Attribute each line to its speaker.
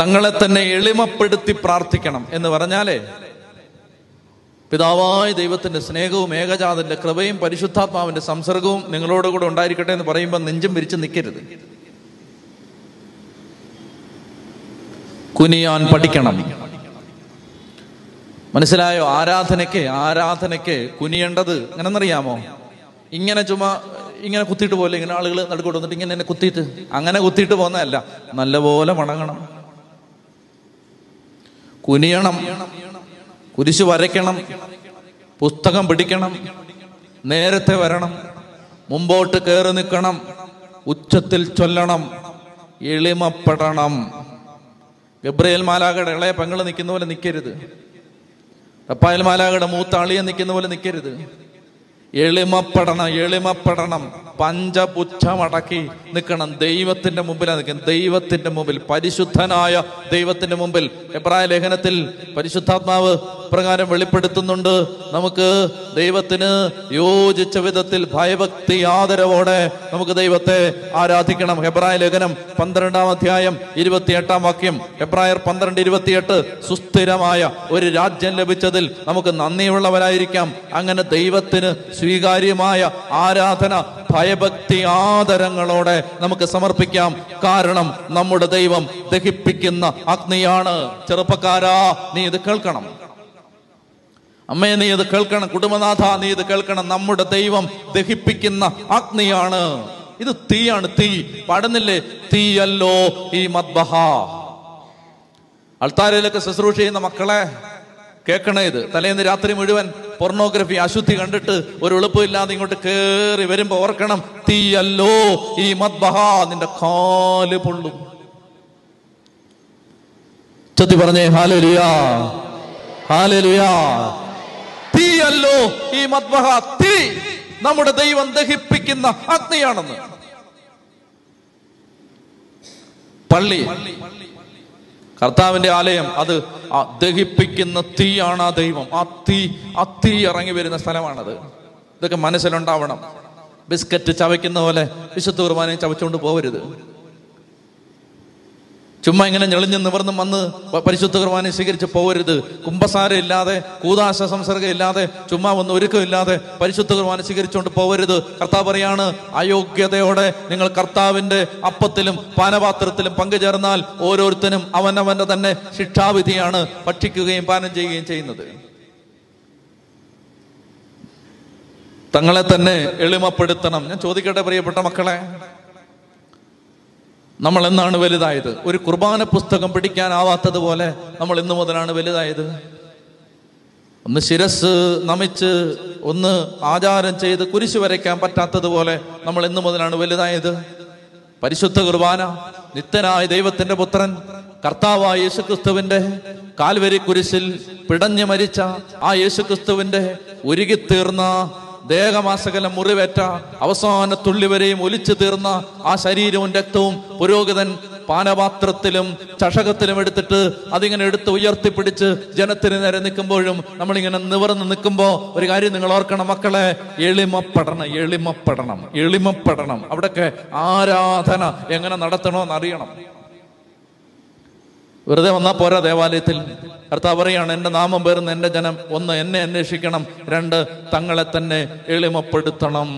Speaker 1: തങ്ങളെ തന്നെ എളിമപ്പെടുത്തി പ്രാർത്ഥിക്കണം എന്ന് പറഞ്ഞാലേ പിതാവായ ദൈവത്തിന്റെ സ്നേഹവും ഏകജാതന്റെ കൃപയും പരിശുദ്ധാത്മാവിന്റെ സംസർഗവും നിങ്ങളോടുകൂടെ ഉണ്ടായിരിക്കട്ടെ എന്ന് പറയുമ്പോൾ നെഞ്ചും വിരിച്ച് നിൽക്കരുത് കുനിയാൻ പഠിക്കണം. മനസ്സിലായോ? ആരാധനയ്ക്ക് ആരാധനയ്ക്ക് കുനിയേണ്ടത് എങ്ങനെന്നറിയാമോ? ഇങ്ങനെ ചുമ ഇങ്ങനെ കുത്തിയിട്ട് പോലെ ഇങ്ങനെ ആളുകൾ നടുക്കോട്ട് വന്നിട്ട് ഇങ്ങനെ എന്നെ കുത്തിയിട്ട്? അങ്ങനെ കുത്തിയിട്ട് പോകുന്നതല്ല. നല്ലപോലെ മടങ്ങണം കുനിയണം കുരിശ് വരയ്ക്കണം പുസ്തകം പിടിക്കണം നേരത്തെ വരണം മുമ്പോട്ട് കയറി നിൽക്കണം ഉച്ചത്തിൽ ചൊല്ലണം എളിമപ്പെടണം. ഗബ്രയേൽ മാലാകയുടെ ഇളയ പെങ്ങൾ നിൽക്കുന്ന പോലെ നിൽക്കരുത്. റപ്പായൽ മാലാകയുടെ മൂത്ത അളിയെ നിൽക്കുന്ന പോലെ നിൽക്കരുത്. എളിമപ്പെടണം എളിമപ്പെടണം. പഞ്ചപുച്ഛമടക്കി നിൽക്കണം. ദൈവത്തിന്റെ മുമ്പിലാണ് നിൽക്കണം. ദൈവത്തിന്റെ മുമ്പിൽ പരിശുദ്ധനായ ദൈവത്തിന്റെ മുമ്പിൽ എബ്രായ ലേഖനത്തിൽ പരിശുദ്ധാത്മാവ് പ്രകാരം വെളിപ്പെടുത്തുന്നുണ്ട്. നമുക്ക് ദൈവത്തിന് യോജിച്ച വിധത്തിൽ ഭയഭക്തി ആദരവോടെ നമുക്ക് ദൈവത്തെ ആരാധിക്കണം. ഹെബ്രായ ലേഖനം പന്ത്രണ്ടാം അധ്യായം ഇരുപത്തിയെട്ടാം വാക്യം. ഹെബ്രായർ പന്ത്രണ്ട് ഇരുപത്തിയെട്ട്. സുസ്ഥിരമായ ഒരു രാജ്യം ലഭിച്ചതിൽ നമുക്ക് നന്ദിയുള്ളവരായിരിക്കാം. അങ്ങനെ ദൈവത്തിന് സ്വീകാര്യമായ ആരാധന ഭയഭക്തി ആദരങ്ങളോടെ നമുക്ക് സമർപ്പിക്കാം. കാരണം നമ്മുടെ ദൈവം ദഹിപ്പിക്കുന്ന അഗ്നിയാണ്. ചെറുപ്പക്കാരാ നീ ഇത് കേൾക്കണം. അമ്മേ നീ ഇത് കേൾക്കണം. കുടുംബനാഥ നീ ഇത് കേൾക്കണം. നമ്മുടെ ദൈവം ദഹിപ്പിക്കുന്ന അഗ്നിയാണ്. ഇത് തീയാണ് തീ. പാടുന്നില്ലേ? തീയല്ലോ ഈ മദ്ബഹ. അൾത്താരയിലൊക്കെ ശുശ്രൂഷ ചെയ്യുന്ന മക്കളെ കേൾക്കണേ ഇത്. തലേന്ന് രാത്രി മുഴുവൻ പൊർണോഗ്രഫി അശുദ്ധി കണ്ടിട്ട് ഒരു എളുപ്പമില്ലാതെ ഇങ്ങോട്ട് കേറി വരുമ്പോ ഓർക്കണം തീയല്ലോ ഈ മദ്ബഹ നിന്റെ കാൽ പൊള്ളും. ചത്തി പറഞ്ഞേ ഹാലലുയാ ഹാലലുയാ. തീയല്ലോ ഈ മദ്ബഹ തീ നമ്മുടെ ദൈവം ദഹിപ്പിക്കുന്ന അഗ്നിയാണെന്ന്. പള്ളി കർത്താവിന്റെ ആലയം അത് ദഹിപ്പിക്കുന്ന തീയാണ് ആ ദൈവം. ആ തീ ആ തീ ഇറങ്ങി വരുന്ന സ്ഥലമാണത്. ഇതൊക്കെ മനസ്സിലുണ്ടാവണം. ബിസ്ക്കറ്റ് ചവയ്ക്കുന്ന പോലെ വിശുദ്ധ കുർബാനയും ചവച്ചുകൊണ്ട് പോകരുത് ചുമ്മാ ഇങ്ങനെ ഞെളിഞ്ഞ് നിവർന്നും വന്ന് പരിശുദ്ധ കുർബാനെ സ്വീകരിച്ച് പോകരുത്. കുംഭസാരം ഇല്ലാതെ കൂതാശ സംസർഗം ഇല്ലാതെ ചുമ്മാ ഒന്ന് ഒരുക്കമില്ലാതെ പരിശുദ്ധ കുർബാന സ്വീകരിച്ചുകൊണ്ട് പോകരുത്. കർത്താവ് പറയാണ് അയോഗ്യതയോടെ നിങ്ങൾ കർത്താവിന്റെ അപ്പത്തിലും പാനപാത്രത്തിലും പങ്കുചേർന്നാൽ ഓരോരുത്തരും അവനവന്റെ തന്നെ ശിക്ഷാവിധിയാണ് ഭക്ഷിക്കുകയും പാനം ചെയ്യുകയും ചെയ്യുന്നത്. തങ്ങളെ തന്നെ എളിമപ്പെടുത്തണം. ഞാൻ ചോദിക്കട്ടെ പ്രിയപ്പെട്ട മക്കളെ? നമ്മൾ എന്നാണ് വലുതായത്? ഒരു കുർബാന പുസ്തകം പിടിക്കാനാവാത്തതുപോലെ നമ്മൾ ഇന്നു മുതലാണ് വലുതായത്? ഒന്ന് ശിരസ് നമിച്ച് ഒന്ന് ആചാരം ചെയ്ത് കുരിശു വരയ്ക്കാൻ പറ്റാത്തതുപോലെ നമ്മൾ ഇന്നു മുതലാണ് വലുതായത്? പരിശുദ്ധ കുർബാന നിത്യനായ ദൈവത്തിന്റെ പുത്രൻ കർത്താവായ യേശുക്രിസ്തുവിന്റെ കാൽവരി കുരിശിൽ പിടഞ്ഞു മരിച്ച ആ യേശുക്രിസ്തുവിന്റെ ഉരുകിത്തീർന്ന ദേഹമാസകലം മുറിവേറ്റ അവസാന തുള്ളിവരെയും ഒലിച്ചു തീർന്ന ആ ശരീരവും രക്തവും പുരോഹിതൻ പാനപാത്രത്തിലും ചഷകത്തിലും എടുത്തിട്ട് അതിങ്ങനെ എടുത്ത് ഉയർത്തിപ്പിടിച്ച് ജനത്തിന് നേരെ നിൽക്കുമ്പോഴും നമ്മളിങ്ങനെ നിവർന്ന് നിൽക്കുമ്പോൾ ഒരു കാര്യം നിങ്ങൾ ഓർക്കണം മക്കളെ എളിമപ്പെടണം എളിമപ്പെടണം എളിമപ്പെടണം. അവിടൊക്കെ ആരാധന എങ്ങനെ നടത്തണമെന്ന് അറിയണം. വെറുതെ വന്നാൽ പോരാ ദേവാലയത്തിൽ. കർത്താവ് പറയാണ് എന്റെ നാമം പേർന്ന് എന്റെ ജനം ഒന്ന് എന്നെ അന്വേഷിക്കണം രണ്ട് തങ്ങളെ തന്നെ എളിമപ്പെടുത്തണം.